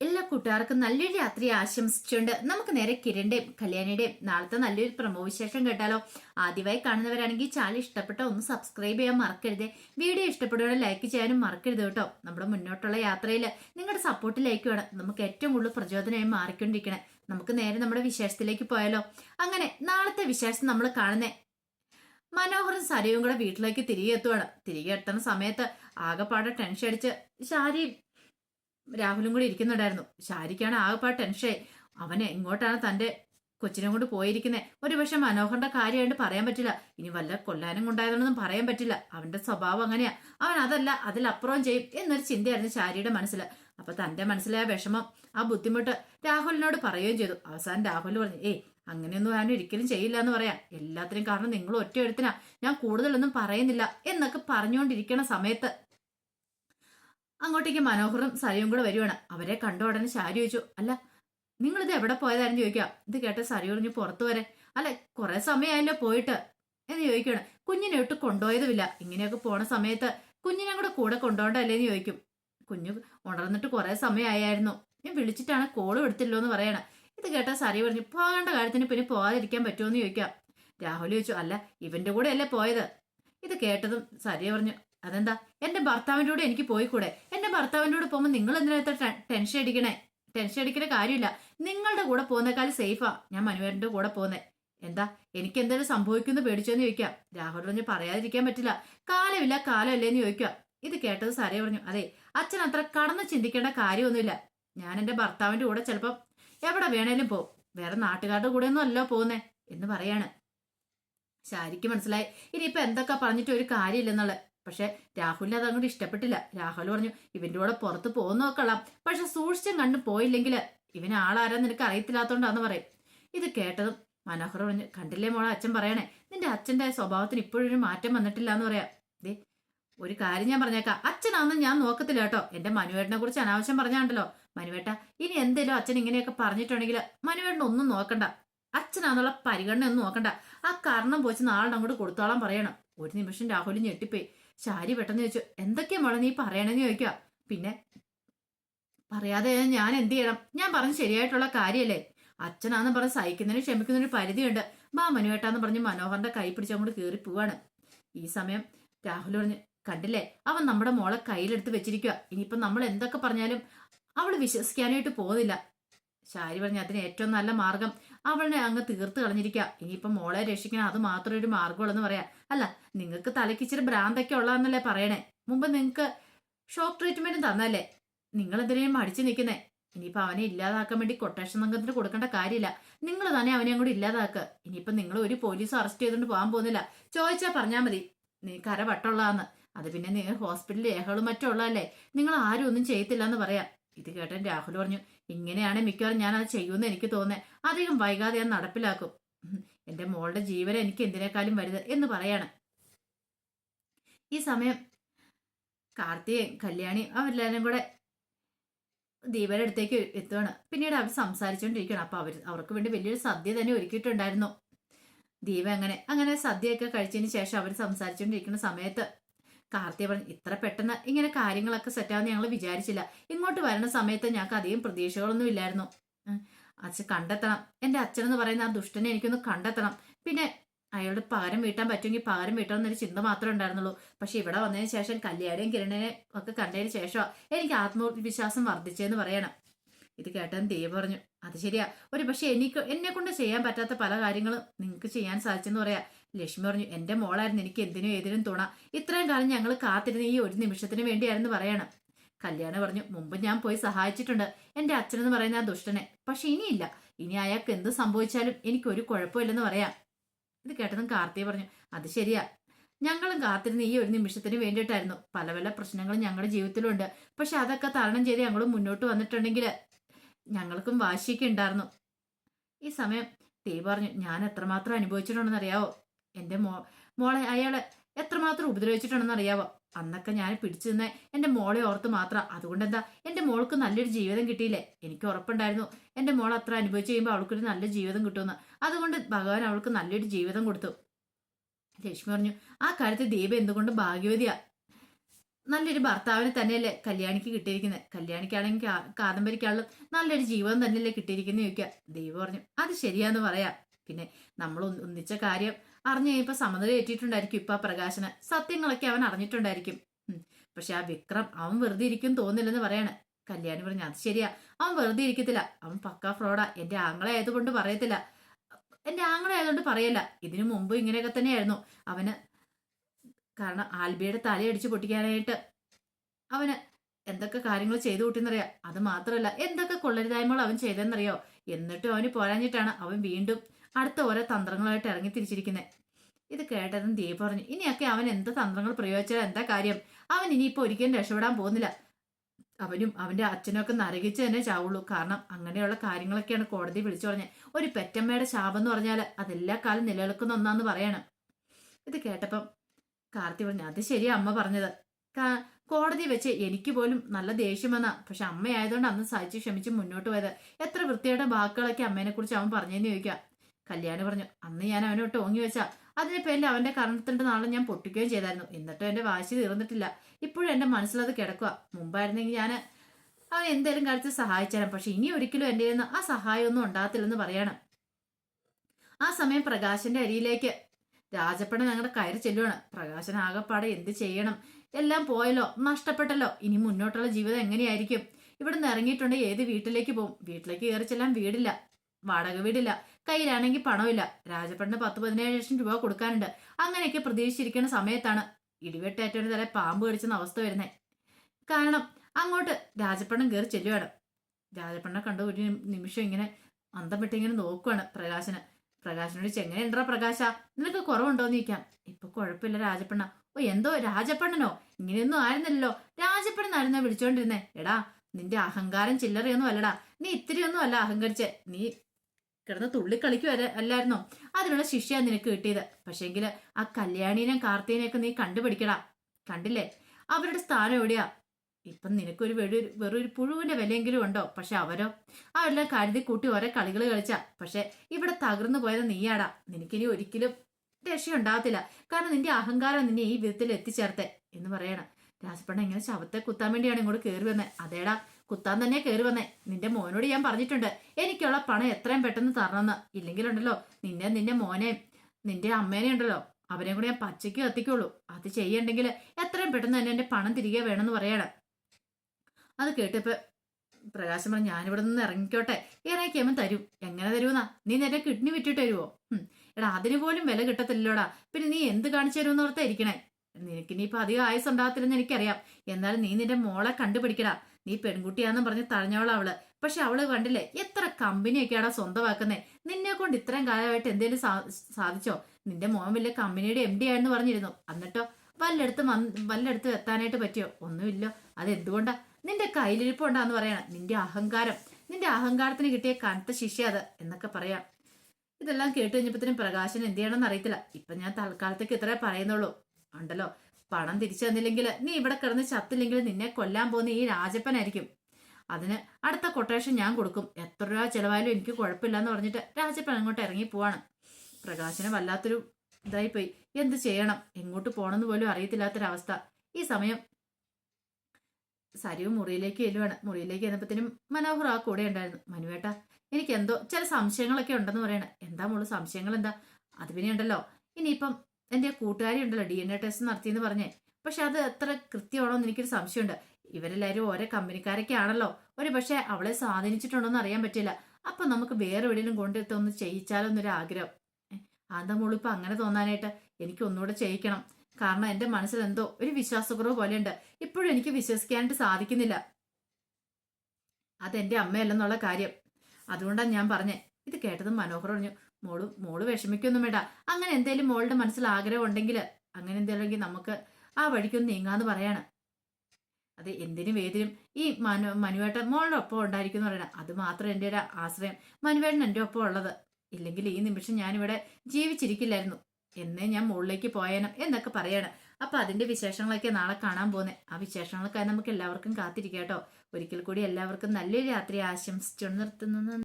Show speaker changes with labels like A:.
A: എല്ലാ കൂട്ടുകാർക്കും നല്ലൊരു രാത്രി ആശംസിച്ചുകൊണ്ട് നമുക്ക് നേരെ കിരണിന്റെയും കല്യാണിയുടെയും നാളത്തെ നല്ലൊരു പ്രമോ വിശേഷം കേട്ടാലോ. ആദ്യമായി കാണുന്നവരാണെങ്കിൽ ചാനൽ ഇഷ്ടപ്പെട്ട ഒന്ന് സബ്സ്ക്രൈബ് ചെയ്യാൻ മറക്കരുത്. വീഡിയോ ഇഷ്ടപ്പെടുകയാണെങ്കിൽ ലൈക്ക് ചെയ്യാനും മറക്കരുത് കേട്ടോ. നമ്മുടെ മുന്നോട്ടുള്ള യാത്രയിൽ നിങ്ങളുടെ സപ്പോർട്ട് ലൈക്ക് വേണം. നമുക്ക് ഏറ്റവും കൂടുതൽ പ്രചോദനമായി മാറിക്കൊണ്ടിരിക്കണേ. നമുക്ക് നേരെ നമ്മുടെ വിശേഷത്തിലേക്ക് പോയാലോ. അങ്ങനെ നാളത്തെ വിശേഷം നമ്മൾ കാണുന്നേ മനോഹരൻ സരയും കൂടെ വീട്ടിലേക്ക് തിരികെ എത്തുവാണ്. തിരികെ എത്തുന്ന സമയത്ത് ആകെപ്പാടെ ടെൻഷൻ അടിച്ച് ശാരിയും രാഹുലും കൂടി ഇരിക്കുന്നുണ്ടായിരുന്നു. ശാരിക്കാണ് ആകെപ്പാ ടെൻഷനായി. അവനെ ഇങ്ങോട്ടാണ് തന്റെ കൊച്ചിനെ കൊണ്ട് പോയിരിക്കുന്നത് ഒരുപക്ഷെ മനോഹറിന്റെ കാര്യമായിട്ട് പറയാൻ പറ്റില്ല. ഇനി വല്ല കൊല്ലാനും കൊണ്ടായതൊന്നും പറയാൻ പറ്റില്ല. അവന്റെ സ്വഭാവം അങ്ങനെയാ. അവൻ അതല്ല അതിലപ്പുറം ചെയ്യും എന്നൊരു ചിന്തയായിരുന്നു ശാരിയുടെ മനസ്സിൽ. അപ്പൊ തന്റെ മനസ്സിലെ ആ വിഷമം ആ ബുദ്ധിമുട്ട് രാഹുലിനോട് പറയുകയും ചെയ്തു. അവസാനം രാഹുൽ പറഞ്ഞു ഏയ് അങ്ങനെയൊന്നും ഞാൻ ഒരിക്കലും ചെയ്യില്ല എന്ന് പറയാം. എല്ലാത്തിനും കാരണം നിങ്ങൾ ഒറ്റ എഴുത്തിനാ ഞാൻ കൂടുതലൊന്നും പറയുന്നില്ല എന്നൊക്കെ പറഞ്ഞുകൊണ്ടിരിക്കണ സമയത്ത് അങ്ങോട്ടേക്ക് മനോഹറും സരയും കൂടെ വരുവാണ്. അവരെ കണ്ട ഉടനെ ശാരി ചോദിച്ചു അല്ല നിങ്ങളിത് എവിടെ പോയതായിരുന്നു? ചോദിക്കാം ഇത് കേട്ട സരി പറഞ്ഞു പുറത്തു വരെ. അല്ല കുറെ സമയമായല്ലോ പോയിട്ട്. എന്ന് ചോദിക്കുകയാണ്. കുഞ്ഞിനെ ഇട്ട് കൊണ്ടുപോയതുമില്ല. ഇങ്ങനെയൊക്കെ പോണ സമയത്ത് കുഞ്ഞിനെ കൂടെ കൂടെ കൊണ്ടുപോകണ്ടല്ലേ എന്ന് ചോദിക്കും. കുഞ്ഞു ഉണർന്നിട്ട് കുറെ സമയമായിരുന്നു ഞാൻ വിളിച്ചിട്ടാണ് കോളും എടുത്തില്ലോ എന്ന് പറയണ. ഇത് കേട്ട സരി പറഞ്ഞു പോകേണ്ട കാര്യത്തിന് പിന്നെ പോകാതിരിക്കാൻ പറ്റുമോ? എന്ന് ചോദിക്കാം രാഹുൽ ചോദിച്ചു അല്ല ഇവന്റെ കൂടെ അല്ലേ പോയത്? ഇത് കേട്ടതും സരിയ പറഞ്ഞു അതെന്താ? എന്റെ ഭർത്താവിന്റെ കൂടെ എനിക്ക് പോയിക്കൂടെ? എന്റെ ഭർത്താവിന്റെ കൂടെ പോകുമ്പോൾ നിങ്ങൾ എന്തിനാ ഇത്ര ടെൻഷൻ അടിക്കണേ? ടെൻഷൻ അടിക്കുന്ന കാര്യമില്ല. നിങ്ങളുടെ കൂടെ പോകുന്നേക്കാൾ സേഫാ ഞാൻ മനുവേരന്റെ കൂടെ പോകുന്നേ. എന്താ? എനിക്ക് എന്തെങ്കിലും സംഭവിക്കുന്നു പേടിച്ചോന്ന് ചോദിക്കാം. രാഹുൽ പറഞ്ഞു പറയാതിരിക്കാൻ പറ്റില്ല. കാലമില്ല കാലമല്ലേ എന്ന് ചോദിക്കാം. ഇത് കേട്ടത് സരയ പറഞ്ഞു അതെ അച്ഛൻ അത്ര കടന്ന് ചിന്തിക്കേണ്ട കാര്യമൊന്നുമില്ല. ഞാൻ എന്റെ ഭർത്താവിന്റെ കൂടെ ചിലപ്പം എവിടെ വേണേലും പോകും വേറെ നാട്ടുകാരുടെ കൂടെ ഒന്നും അല്ലോ പോകുന്നേ എന്ന് പറയാണ്. ശാരിക്ക് മനസ്സിലായി. ഇനിയിപ്പോൾ എന്തൊക്കെ പറഞ്ഞിട്ട് ഒരു കാര്യമില്ലെന്നുള്ളത്. പക്ഷെ രാഹുലിന് അതങ്ങോട്ട് ഇഷ്ടപ്പെട്ടില്ല. രാഹുൽ പറഞ്ഞു ഇവന്റെ കൂടെ പുറത്ത് പോകുന്ന നോക്കളാം. പക്ഷെ സൂക്ഷിച്ചും കണ്ടു പോയില്ലെങ്കിൽ ഇവന് ആളാരാ നിനക്ക് അറിയത്തില്ലാത്തോണ്ടാന്ന് പറയും. ഇത് കേട്ടതും മനോഹർ പറഞ്ഞു കണ്ടില്ലേ മോളെ അച്ഛൻ പറയണേ നിന്റെ അച്ഛന്റെ സ്വഭാവത്തിന് ഇപ്പോഴൊരു മാറ്റം വന്നിട്ടില്ല എന്ന് പറയാ. ദേ ഒരു കാര്യം ഞാൻ പറഞ്ഞേക്കാം. അച്ഛനാണെന്ന് ഞാൻ നോക്കത്തില്ല കേട്ടോ. എന്റെ മനുവേട്ടനെ കുറിച്ച് അനാവശ്യം പറഞ്ഞാണ്ടല്ലോ. മനുവേട്ട ഇനി എന്തേലും അച്ഛൻ ഇങ്ങനെയൊക്കെ പറഞ്ഞിട്ടുണ്ടെങ്കിൽ മനുവേട്ടൻ ഒന്നും നോക്കണ്ട. അച്ഛനാന്നുള്ള പരിഗണന ഒന്നും നോക്കണ്ട. ആ കാരണം പോയിച്ച് നാളെ അങ്ങോട്ട് കൊടുത്തോളാൻ പറയണം. ഒരു നിമിഷം രാഹുൽ ഞെട്ടിപ്പോയി. ശാരി പെട്ടെന്ന് ചോദിച്ചു എന്തൊക്കെയാ മോളെ നീ പറയണെന്ന് ചോദിക്കുക പിന്നെ പറയാതെ ഞാൻ എന്ത് ചെയ്യണം? ഞാൻ പറഞ്ഞ ശരിയായിട്ടുള്ള കാര്യല്ലേ? അച്ഛനാന്ന് പറഞ്ഞ് സഹിക്കുന്നതിന് ക്ഷമിക്കുന്നതിന് പരിധിയുണ്ട്. ബാ മനുവേട്ടാന്ന് പറഞ്ഞ് മനോഹറിന്റെ കൈ പിടിച്ച് അങ്ങോട്ട് കയറി പോവാണ്. ഈ സമയം രാഹുൽ പറഞ്ഞു കണ്ടില്ലേ? അവൻ നമ്മുടെ മോളെ കയ്യിലെടുത്ത് വെച്ചിരിക്കുക ഇനിയിപ്പം നമ്മൾ എന്തൊക്കെ പറഞ്ഞാലും അവൾ വിശ്വസിക്കാനായിട്ട് പോകുന്നില്ല. ശാരി പറഞ്ഞ അതിന് ഏറ്റവും നല്ല മാർഗം അവളെ അങ്ങ് തീർത്ത് കളഞ്ഞിരിക്കുക ഇനിയിപ്പം മോളെ രക്ഷിക്കണം അത് മാത്രമേ ഒരു മാർഗമുള്ളൂ എന്ന് പറയാം. അല്ല നിങ്ങൾക്ക് തലയ്ക്ക് ഇച്ചിരി ഭ്രാന്തൊക്കെ ഉള്ളതെന്നല്ലേ പറയണേ? മുമ്പ് നിങ്ങൾക്ക് ഷോക്ക് ട്രീറ്റ്മെന്റ് തന്നല്ലേ? നിങ്ങൾ എന്തിനേയും മടിച്ചു നിൽക്കുന്നേ ഇനിയിപ്പം അവനെ ഇല്ലാതാക്കാൻ വേണ്ടി കൊട്ടേഷൻ സംഘത്തിന് കൊടുക്കേണ്ട കാര്യമില്ല. നിങ്ങൾ തന്നെ അവനെ അങ്ങോട്ട് ഇല്ലാതാക്കുക ഇനിയിപ്പം നിങ്ങൾ ഒരു പോലീസ് അറസ്റ്റ് ചെയ്തുകൊണ്ട് പോകാൻ പോകുന്നില്ല. ചോദിച്ചാൽ പറഞ്ഞാൽ മതി. നീ കര അത് പിന്നെ നിങ്ങൾ ഹോസ്പിറ്റലിൽ രേഖകളും മറ്റും ഉള്ളതല്ലേ? നിങ്ങൾ ആരും ഒന്നും ചെയ്യത്തില്ല എന്ന് പറയാം. ഇത് കേട്ടൻ രാഹുൽ പറഞ്ഞു ഇങ്ങനെയാണ് മിക്കവാറും ഞാൻ അത് ചെയ്യുമെന്ന് എനിക്ക് തോന്നുന്നത് അധികം വൈകാതെ ഞാൻ നടപ്പിലാക്കും. എന്റെ മോളുടെ ജീവൻ എനിക്ക് എന്തിനേക്കാളും വലുത് എന്ന് പറയാണ്. ഈ സമയം കാർത്തികയും കല്യാണി അവരെല്ലാരും കൂടെ ദീപയുടെ അടുത്തേക്ക് എത്തുകയാണ് പിന്നീട് അവർ സംസാരിച്ചുകൊണ്ടിരിക്കുകയാണ്. അപ്പൊ അവർ അവർക്ക് വേണ്ടി വലിയൊരു സദ്യ തന്നെ ഒരുക്കിയിട്ടുണ്ടായിരുന്നു. ദീപ അങ്ങനെ അങ്ങനെ സദ്യയൊക്കെ കഴിച്ചതിന് ശേഷം അവർ സംസാരിച്ചുകൊണ്ടിരിക്കുന്ന സമയത്ത് കാർത്തിക പറഞ്ഞു ഇത്ര പെട്ടെന്ന് ഇങ്ങനെ കാര്യങ്ങളൊക്കെ സെറ്റാവുന്ന ഞങ്ങൾ വിചാരിച്ചില്ല. ഇങ്ങോട്ട് വരുന്ന സമയത്ത് ഞങ്ങൾക്ക് അധികം പ്രതീക്ഷകളൊന്നും ഇല്ലായിരുന്നു. അച്ഛൻ കണ്ടെത്തണം. എന്റെ അച്ഛനെന്ന് പറയുന്ന ആ ദുഷ്ടനെ എനിക്കൊന്ന് കണ്ടെത്തണം. പിന്നെ അയാളുടെ പകരം വീട്ടാൻ പറ്റുമെങ്കിൽ പകരം വീട്ടണം എന്നൊരു ചിന്ത മാത്രമേ ഉണ്ടായിരുന്നുള്ളൂ. പക്ഷെ ഇവിടെ വന്നതിന് ശേഷം കല്യാണിയും കിരണനെ ഒക്കെ കണ്ടതിന് ശേഷം എനിക്ക് ആത്മവിശ്വാസം വർദ്ധിച്ചതെന്ന് പറയണം. ഇത് കേട്ടാൻ ദേവ് പറഞ്ഞു അത് ശരിയാ. ഒരു പക്ഷെ എനിക്ക് എന്നെ കൊണ്ട് ചെയ്യാൻ പറ്റാത്ത പല കാര്യങ്ങളും നിങ്ങൾക്ക് ചെയ്യാൻ സാധിച്ചെന്ന് പറയാ. ലക്ഷ്മി പറഞ്ഞു എന്റെ മോളായിരുന്നു എനിക്ക് എന്തിനും ഏതിനും തുണ. ഇത്രയും കാലം ഞങ്ങൾ കാത്തിരുന്ന ഈ ഒരു നിമിഷത്തിന് വേണ്ടിയായിരുന്നു പറയണം. കല്യാണം പറഞ്ഞു മുമ്പ് ഞാൻ പോയി സഹായിച്ചിട്ടുണ്ട്. എന്റെ അച്ഛനെന്ന് പറയുന്ന ആ ദുഷ്ടനെ. പക്ഷെ ഇനിയില്ല. ഇനി അയാൾക്ക് എന്ത് സംഭവിച്ചാലും എനിക്ക് ഒരു കുഴപ്പമില്ലെന്ന് പറയാം. ഇത് കേട്ടതും കാർത്തിക പറഞ്ഞു അത് ശരിയാ. ഞങ്ങളും കാത്തിരുന്ന ഈ ഒരു നിമിഷത്തിന് വേണ്ടിയിട്ടായിരുന്നു. പല പല പ്രശ്നങ്ങളും ഞങ്ങളുടെ ജീവിതത്തിലുണ്ട്. പക്ഷെ അതൊക്കെ തരണം ചെയ്ത് ഞങ്ങൾ മുന്നോട്ട് വന്നിട്ടുണ്ടെങ്കിൽ ഞങ്ങൾക്കും വാശിയൊക്കെ ഉണ്ടായിരുന്നു. ഈ സമയം തീ പറഞ്ഞു ഞാൻ എത്രമാത്രം അനുഭവിച്ചിട്ടുണ്ടെന്ന് അറിയാവോ എന്റെ മോ മോളെ അയാളെ എത്രമാത്രം ഉപദ്രവിച്ചിട്ടുണ്ടെന്ന് അറിയാവോ അന്നൊക്കെ ഞാൻ പിടിച്ചു നിന്ന എന്റെ മോളെ ഓർത്ത് മാത്രം. അതുകൊണ്ട് എന്താ എന്റെ മോൾക്ക് നല്ലൊരു ജീവിതം കിട്ടിയില്ലേ? എനിക്ക് ഉറപ്പുണ്ടായിരുന്നു. എന്റെ മോൾ അത്ര അനുഭവിച്ചു കഴിയുമ്പോൾ അവൾക്കൊരു നല്ല ജീവിതം കിട്ടുമെന്ന്. അതുകൊണ്ട് ഭഗവാൻ അവൾക്ക് നല്ലൊരു ജീവിതം കൊടുത്തു. ലക്ഷ്മി പറഞ്ഞു ആ കാര്യത്തിൽ ദീപ എന്തുകൊണ്ട് ഭാഗ്യവതിയാ? നല്ലൊരു ഭർത്താവിനെ തന്നെയല്ലേ കല്യാണിക്ക് കിട്ടിയിരിക്കുന്നത് കല്യാണിക്കാണെങ്കിൽ കാദംബരിക്കാളും നല്ലൊരു ജീവിതം തന്നെയല്ലേ കിട്ടിയിരിക്കുന്നത് ചോദിക്കുക. ദൈവം പറഞ്ഞു അത് ശരിയാന്ന് പറയാം. പിന്നെ നമ്മൾ ഒന്നി- ഒന്നിച്ച കാര്യം അറിഞ്ഞു കഴിയുമ്പോൾ സമ്മതം ഏറ്റിട്ടുണ്ടായിരിക്കും ഇപ്പൊ ആ പ്രകാശന്. സത്യങ്ങളൊക്കെ അവൻ അറിഞ്ഞിട്ടുണ്ടായിരിക്കും. പക്ഷെ ആ വിക്രം അവൻ വെറുതെ ഇരിക്കും തോന്നില്ലെന്ന് പറയാണ്. കല്യാണി പറഞ്ഞു അത് ശരിയാ. അവൻ വെറുതെ ഇരിക്കത്തില്ല. അവൻ പക്കാ ഫ്രോഡാ. എന്റെ ആങ്ങളെ ആയതുകൊണ്ട് പറയത്തില്ല. എന്റെ ആങ്ങളെ ആയതുകൊണ്ട് പറയല്ല. ഇതിനു മുമ്പ് ഇങ്ങനെയൊക്കെ തന്നെയായിരുന്നു. അവന് കാരണം ആൽബിയുടെ തലയടിച്ച് പൊട്ടിക്കാനായിട്ട്. അവന് എന്തൊക്കെ കാര്യങ്ങൾ ചെയ്തു കൂട്ടിന്നറിയാം അത് മാത്രമല്ല എന്തൊക്കെ കൊള്ളരുതായ്മകൾ അവൻ ചെയ്തെന്നറിയോ? എന്നിട്ടും അവന് പോരാഞ്ഞിട്ടാണ് അവൻ വീണ്ടും അടുത്ത ഓരോ തന്ത്രങ്ങളായിട്ട് ഇറങ്ങി തിരിച്ചിരിക്കുന്നത് ഇത് കേട്ടതും ദീപ പറഞ്ഞു ഇനിയൊക്കെ അവൻ എന്ത് തന്ത്രങ്ങൾ പ്രയോഗിച്ചാൽ എന്താ കാര്യം? അവൻ ഇനിയിപ്പോൾ ഒരിക്കലും രക്ഷപ്പെടാൻ പോകുന്നില്ല. അവനും അവന്റെ അച്ഛനൊക്കെ നരകിച്ച് തന്നെ ചാവുള്ളൂ. കാരണം അങ്ങനെയുള്ള കാര്യങ്ങളൊക്കെയാണ് കോടതി വിളിച്ചു പറഞ്ഞത്. ഒരു പെറ്റമ്മയുടെ ശാപം എന്ന് പറഞ്ഞാൽ അതെല്ലാ കാലം നിലനിൽക്കുന്ന ഒന്നാന്ന് പറയാണ്. ഇത് കേട്ടപ്പം കാർത്തി പറഞ്ഞു അത് ശരി അമ്മ പറഞ്ഞത്. കോടതി വെച്ച് എനിക്ക് പോലും നല്ല ദേഷ്യം വന്ന. പക്ഷെ അമ്മയായതുകൊണ്ട് അന്ന് സഹിച്ച് ക്ഷമിച്ച് മുന്നോട്ട് പോയത്. എത്ര വൃത്തിയുടെ വാക്കുകളൊക്കെ അമ്മേനെ കുറിച്ച് അവൻ പറഞ്ഞെന്ന് ചോദിക്കാം. കല്യാണി പറഞ്ഞു അന്ന് ഞാൻ അവനോട്ട് ഓങ്ങി വെച്ചാ. അതിന്റെ പേരിൽ അവന്റെ കരണത്തിന്റെ നാളെ ഞാൻ പൊട്ടിക്കുകയും ചെയ്തായിരുന്നു. എന്നിട്ടും എന്റെ വാശി തീർന്നിട്ടില്ല. ഇപ്പോഴും എന്റെ മനസ്സിലത് കിടക്കുക മുമ്പായിരുന്നെങ്കിൽ ഞാൻ അവൻ എന്തേലും കാര്യത്തിൽ സഹായിച്ചാലും. പക്ഷെ ഇനി ഒരിക്കലും എന്റെ നിന്ന് ആ സഹായമൊന്നും ഉണ്ടാകത്തില്ലെന്ന് പറയണം. ആ സമയം പ്രകാശന്റെ അരിയിലേക്ക് രാജപ്പടൻ ഞങ്ങളുടെ കയറി ചെല്ലുവാണ്. പ്രകാശൻ ആകപ്പാടെ എന്ത് ചെയ്യണം? എല്ലാം പോയല്ലോ നഷ്ടപ്പെട്ടല്ലോ. ഇനി മുന്നോട്ടുള്ള ജീവിതം എങ്ങനെയായിരിക്കും? ഇവിടെ നിന്ന് ഇറങ്ങിയിട്ടുണ്ടെങ്കിൽ ഏത് വീട്ടിലേക്ക് പോകും വീട്ടിലേക്ക് കയറി ചെല്ലാൻ വീടില്ല വാടക വീടില്ല കയ്യിലാണെങ്കിൽ പണമില്ല രാജപ്പണ്ണിന് പത്ത് പതിനേഴ് ലക്ഷം രൂപ കൊടുക്കാനുണ്ട്. അങ്ങനെയൊക്കെ പ്രതീക്ഷിച്ചിരിക്കുന്ന സമയത്താണ് ഇടിവെട്ടേറ്റവരെ തല പാമ്പ് കടിച്ചെന്ന അവസ്ഥ വരുന്നത് കാരണം അങ്ങോട്ട് രാജപ്പണ്ണൻ കയറി ചെല്ലുവാണ്. രാജപ്പണ്ണ കണ്ട ഒരു നിമിഷം ഇങ്ങനെ അന്തം വിട്ട് ഇങ്ങനെ നോക്കുവാണ് പ്രകാശന്. പ്രകാശനോട് ചെങ്ങനെ ഉണ്ടോ പ്രകാശ? നിനക്ക് കുറവുണ്ടോന്ന് ചോദിക്കാം. ഇപ്പൊ കുഴപ്പമില്ല രാജപ്പണ്ണ. ഓ എന്തോ രാജപ്പണ്ണനോ? ഇങ്ങനെയൊന്നും ആയിരുന്നല്ലോ. രാജപ്പണ്ണനായിരുന്നോ വിളിച്ചോണ്ടിരുന്നേ? എടാ നിന്റെ അഹങ്കാരം ചില്ലറയൊന്നും അല്ലടാ. നീ ഇത്തിരിയൊന്നും അല്ല അഹങ്കരിച്ച്. നീ കിടന്ന് തുള്ളിക്കളിക്കും അല്ലായിരുന്നോ? അതിനുള്ള ശിഷ്യ നിനക്ക് കിട്ടിയത്. പക്ഷേങ്കിൽ ആ കല്യാണീനെ കാർത്തീനെയൊക്കെ നീ കണ്ടുപിടിക്കടാ. കണ്ടില്ലേ? അവരുടെ സ്ഥാനം എവിടെയാ? ഇപ്പം നിനക്കൊരു വെടി വെറൊരു പുഴുവിന്റെ വിലയെങ്കിലും ഉണ്ടോ? പക്ഷെ അവരോ അവരെല്ലാം കരുതി കൂട്ടി ഓരോ കളികൾ കളിച്ചാ. പക്ഷെ ഇവിടെ തകർന്നു പോയത് നീയാടാ. നിനക്കിനി ഒരിക്കലും രക്ഷയുണ്ടാകത്തില്ല. കാരണം നിന്റെ അഹങ്കാരം നിന്നെ ഈ വിധത്തിൽ എത്തിച്ചേർത്തെ എന്ന് പറയണം. രാജപ്പണ്ണ ഇങ്ങനെ ശവത്തെ കുത്താൻ വേണ്ടിയാണ് ഇങ്ങോട്ട് കയറി വന്നത് അതേടാ കുത്താൻ തന്നെ കയറി വന്നേ. നിന്റെ മോനോട് ഞാൻ പറഞ്ഞിട്ടുണ്ട്. എനിക്കുള്ള പണം എത്രയും പെട്ടെന്ന് തരണമെന്ന്. ഇല്ലെങ്കിലുണ്ടല്ലോ നിന്നെ നിന്റെ മോനെയും നിന്റെ അമ്മേനെ ഉണ്ടല്ലോ. അവരെയും കൂടെ ഞാൻ പച്ചയ്ക്ക് കത്തിക്കുള്ളൂ അത് ചെയ്യണ്ടെങ്കിൽ എത്രയും പെട്ടെന്ന് തന്നെ എന്റെ പണം തിരികെ വേണമെന്ന് പറയണം. അത് കേട്ടപ്പോ പ്രകാശം പറഞ്ഞു ഞാനിവിടെ നിന്ന് ഇറങ്ങിക്കോട്ടെ ഇറങ്ങിക്കുമ്പോൾ തരും. എങ്ങനെ തരുമെന്നാ നീ നിന്റെ കിഡ്നി വിറ്റിട്ട് തരുവോ എടാ അതിന് പോലും വില കിട്ടത്തില്ലോടാ പിന്നെ നീ എന്ത് കാണിച്ചു തരുമെന്ന് നിനക്ക് ഇരിക്കണേ ഇപ്പൊ അധികം ആയുസ് ഉണ്ടാകത്തില്ലെന്ന് എനിക്കറിയാം. എന്നാലും നീ നിന്റെ മോളെ കണ്ടുപിടിക്കടാ. നീ പെൺകുട്ടിയാന്ന് പറഞ്ഞ് തഴഞ്ഞോളാ അവൾ. പക്ഷെ അവൾ കണ്ടില്ലേ? എത്ര കമ്പനിയൊക്കെയാടാ സ്വന്തമാക്കുന്നേ. നിന്നെ കൊണ്ട് ഇത്രയും കാലമായിട്ട് എന്തേലും സാധിച്ചോ? നിന്റെ മോൻ വലിയ കമ്പനിയുടെ എം ഡി ആയെന്ന് പറഞ്ഞിരുന്നു. എന്നിട്ടോ? വല്ലയിടത്ത് വല്ലയിടത്ത് എത്താനായിട്ട് പറ്റിയോ? ഒന്നുമില്ലോ. അത് എന്തുകൊണ്ടാ നിന്റെ കയ്യിലിരിപ്പുണ്ടാന്ന് പറയണം. നിന്റെ അഹങ്കാരം നിന്റെ അഹങ്കാരത്തിന് കിട്ടിയ കനത്ത ശിക്ഷ അത് എന്നൊക്കെ പറയാം. ഇതെല്ലാം കേട്ട് കഴിഞ്ഞപ്പോഴത്തേനും പ്രകാശൻ എന്ത് ചെയ്യണമെന്ന് അറിയത്തില്ല. ഇപ്പൊ ഞാൻ തൽക്കാലത്തേക്ക് ഇത്രേ പറയുന്നുള്ളൂ. ഉണ്ടല്ലോ പണം തിരിച്ചു തന്നില്ലെങ്കിൽ നീ ഇവിടെ കിടന്ന് ചത്തില്ലെങ്കിൽ നിന്നെ കൊല്ലാൻ പോകുന്ന ഈ രാജപ്പനായിരിക്കും. അതിന് അടുത്ത കൊട്ടേഷൻ ഞാൻ കൊടുക്കും. എത്ര രൂപ ചെലവായാലും എനിക്ക് കുഴപ്പമില്ല എന്ന് പറഞ്ഞിട്ട് രാജപ്പൻ അങ്ങോട്ട് ഇറങ്ങി പോവാണ്. പ്രകാശന് വല്ലാത്തൊരു ഇതായിപ്പോയി. എന്ത് ചെയ്യണം? എങ്ങോട്ട് പോകണമെന്ന് പോലും അറിയത്തില്ലാത്തൊരവസ്ഥ. ഈ സമയം സരിവ് മുറിയിലേക്ക് ചെല്ലുവാണ് മുറിയിലേക്ക് ചെന്നപ്പത്തിനും മനോഹർ ആ കൂടെ ഉണ്ടായിരുന്നു. മനുവേട്ട എനിക്ക് എന്തോ ചില സംശയങ്ങളൊക്കെ ഉണ്ടെന്ന് പറയണ. എന്താ മോൾ സംശയങ്ങൾ എന്താ അത് പിന്നെ ഉണ്ടല്ലോ. ഇനിയിപ്പം എന്റെ കൂട്ടുകാരി ഉണ്ടല്ലോ ഡി എൻ എ ടെസ്റ്റ് നടത്തിയെന്ന് പറഞ്ഞേ. പക്ഷെ അത് എത്ര കൃത്യമാണോ എന്ന് എനിക്കൊരു സംശയമുണ്ട്. ഇവരെല്ലാവരും ഓരോ കമ്പനിക്കാരൊക്കെ ആണല്ലോ ഒരു പക്ഷെ അവളെ സ്വാധീനിച്ചിട്ടുണ്ടോ എന്ന് അറിയാൻ പറ്റില്ല. അപ്പൊ നമുക്ക് വേറെ എവിടെയെങ്കിലും കൊണ്ടെടുത്ത് ഒന്ന് ചെയ്യിച്ചാലോ എന്നൊരു ആഗ്രഹം ഏ, അതാ മോളിപ്പോ അങ്ങനെ തോന്നാനായിട്ട്? എനിക്ക് ഒന്നുകൂടെ ചെയ്യിക്കണം. കാരണം എന്റെ മനസ്സിൽ എന്തോ ഒരു വിശ്വാസക്കുറവ് പോലെയുണ്ട്. ഇപ്പോഴും എനിക്ക് വിശ്വസിക്കാനായിട്ട് സാധിക്കുന്നില്ല. അതെന്റെ അമ്മയല്ലെന്നുള്ള കാര്യം. അതുകൊണ്ടാണ് ഞാൻ പറഞ്ഞേ ഇത് കേട്ടതും മനോഹർ പറഞ്ഞു മോൾ മോൾ വിഷമിക്കൊന്നും വേണ്ട. അങ്ങനെ എന്തേലും മോളുടെ മനസ്സിൽ ആഗ്രഹം ഉണ്ടെങ്കിൽ അങ്ങനെ എന്തെങ്കിലും നമുക്ക് ആ വഴിക്കൊന്ന് നീങ്ങാന്ന് പറയാണ്. അത് എന്തിനും ഏതിനും ഈ മനു മനുവേട്ടൻ മോളുടെ ഒപ്പം ഉണ്ടായിരിക്കും എന്ന് പറയണം. അത് മാത്രം എന്റെ ഒരു ആശ്രയം. മനുവേട്ടൻ എന്റെ ഒപ്പം ഉള്ളത്. ഇല്ലെങ്കിൽ ഈ നിമിഷം ഞാനിവിടെ ജീവിച്ചിരിക്കില്ലായിരുന്നു. എന്നേ ഞാൻ മുകളിലേക്ക് പോയേനം എന്നൊക്കെ പറയണം. അപ്പൊ അതിന്റെ വിശേഷങ്ങളൊക്കെ നാളെ കാണാൻ പോകുന്നത് ആ വിശേഷങ്ങളൊക്കെ നമുക്ക് എല്ലാവർക്കും കാത്തിരിക്കാം കേട്ടോ. ഒരിക്കൽ കൂടി എല്ലാവർക്കും നല്ലൊരു രാത്രി ആശംസിച്ചു നിർത്തുന്നു.